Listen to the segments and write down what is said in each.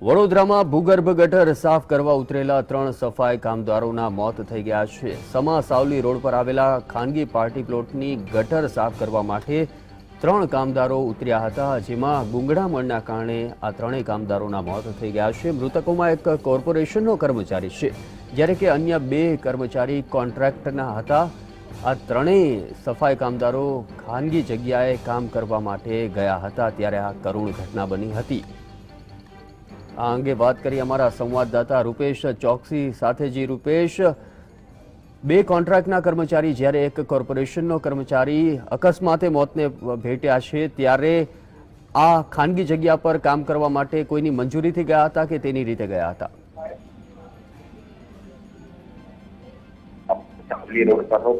વડોદરામાં ભૂગર્ભ ગટર સાફ કરવા ઉતરેલા ત્રણ સફાઈ કામદારોના મોત થઈ ગયા છે. સમા સાવલી રોડ પર આવેલા ખાનગી પાર્ટી પ્લોટની ગટર સાફ કરવા માટે ત્રણ કામદારો ઉતર્યા હતા, જેમાં ગુંગળામણના કારણે આ ત્રણેય કામદારોના મોત થઈ ગયા છે. મૃતકોમાં એક કોર્પોરેશનનો કર્મચારી છે, જ્યારે કે અન્ય બે કર્મચારી કોન્ટ્રાક્ટના હતા. આ ત્રણેય સફાઈ કામદારો ખાનગી જગ્યાએ કામ કરવા માટે ગયા હતા, ત્યારે આ કરુણ ઘટના બની હતી. આ અંગે વાત કરી અમારા સંવાદદાતા રૂપેશ ચોકસી સાથે જી. રૂપેશ, બે કોન્ટ્રાક્ટના કર્મચારી, જ્યારે એક કોર્પોરેશનનો કર્મચારી અકસ્માતે મોતને ભેટ્યા છે, ત્યારે આ ખાનગી જગ્યા પર કામ કરવા માટે કોઈની મંજૂરીથી ગયા હતા કે તેની રીતે ગયા હતા?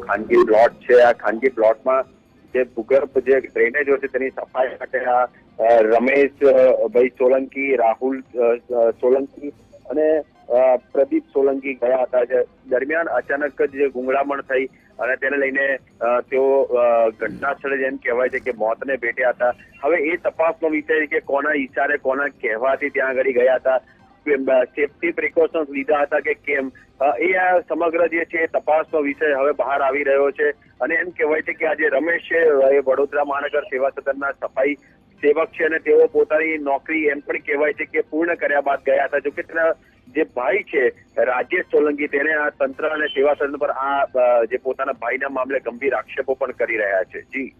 ખાનગી પ્લોટ છે. આ ખાનગી પ્લોટમાં જે ભૂગર્ભ જે ડ્રેનેજો છે તેની સફાઈ માટે આ રમેશ ભાઈ સોલંકી, રાહુલ સોલંકી અને પ્રદીપ સોલંકી ગયા હતા. જે દરમિયાન અચાનક જ જે ગુંગળામણ થઈ અને તેને લઈને તેઓ ઘટના સ્થળે જેમ કહેવાય છે કે મોતને ભેટ્યા હતા. હવે એ તપાસનો વિષય કે કોના ઈશારે કોના કહેવાથી ત્યાં આગળ ગયા હતા. સેફટી પ્રિકોશન્સ લીધા હતા કે કેમ? એ આ સમગ્ર જે છે તપાસનો વિષય હવે બહાર આવી રહ્યો છે. અને એમ કહેવાય છે કે આ રમેશ છે એ વડોદરા મહાનગર સેવા સદનના સફાઈ સેવક છે અને તેઓ પોતાની નોકરી એમ પણ કહેવાય છે કે પૂર્ણ કર્યા બાદ ગયા હતા. જોકે તેના જે ભાઈ છે, રાજેશ સોલંકી, તેને આ તંત્ર અને સેવા સદન પર આ જે પોતાના ભાઈના મામલે ગંભીર આક્ષેપો પણ કરી રહ્યા છે. જી.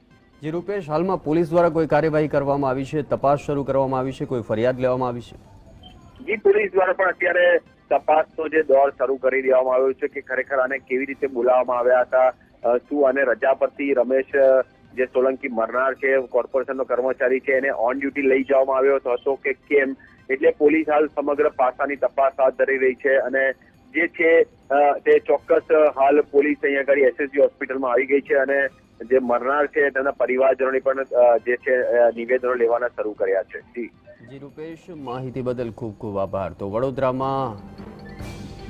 જી, રૂપેશ, હાલમાં પોલીસ દ્વારા કોઈ કાર્યવાહી કરવામાં આવી છે? તપાસ શરૂ કરવામાં આવી છે? કોઈ ફરિયાદ લેવામાં આવી છે? જી પોલીસ દ્વારા પણ અત્યારે તપાસનો જે દોર શરૂ કરી દેવામાં આવ્યો છે કે ખરેખર આને કેવી રીતે બોલાવવામાં આવ્યા હતા શું અને રજા પરથી રમેશ જે સોલંકી મરનાર છે, કોર્પોરેશનનો કર્મચારી છે, એને ઓન ડ્યુટી લઈ જવામાં આવ્યો હતો. કે કેમ? એટલે પોલીસ હાલ સમગ્ર પાસાની તપાસ હાથ ધરી રહી છે અને જે છે તે ચોક્કસ હાલ પોલીસ અહીંયા આગળ એસએસજી હોસ્પિટલમાં આવી ગઈ છે અને જે મરનાર છે, તેના પરિવારજનોની પણ જે છે નિવેદનો લેવાના શરૂ કર્યા છે. જી. રૂપેશ, માહિતી બદલ ખૂબ ખૂબ આભાર. તો વડોદરામાં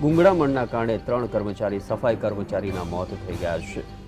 ગુંગળામણના કારણે ત્રણ કર્મચારી, સફાઈ કર્મચારીના મોત થઈ ગયા છે.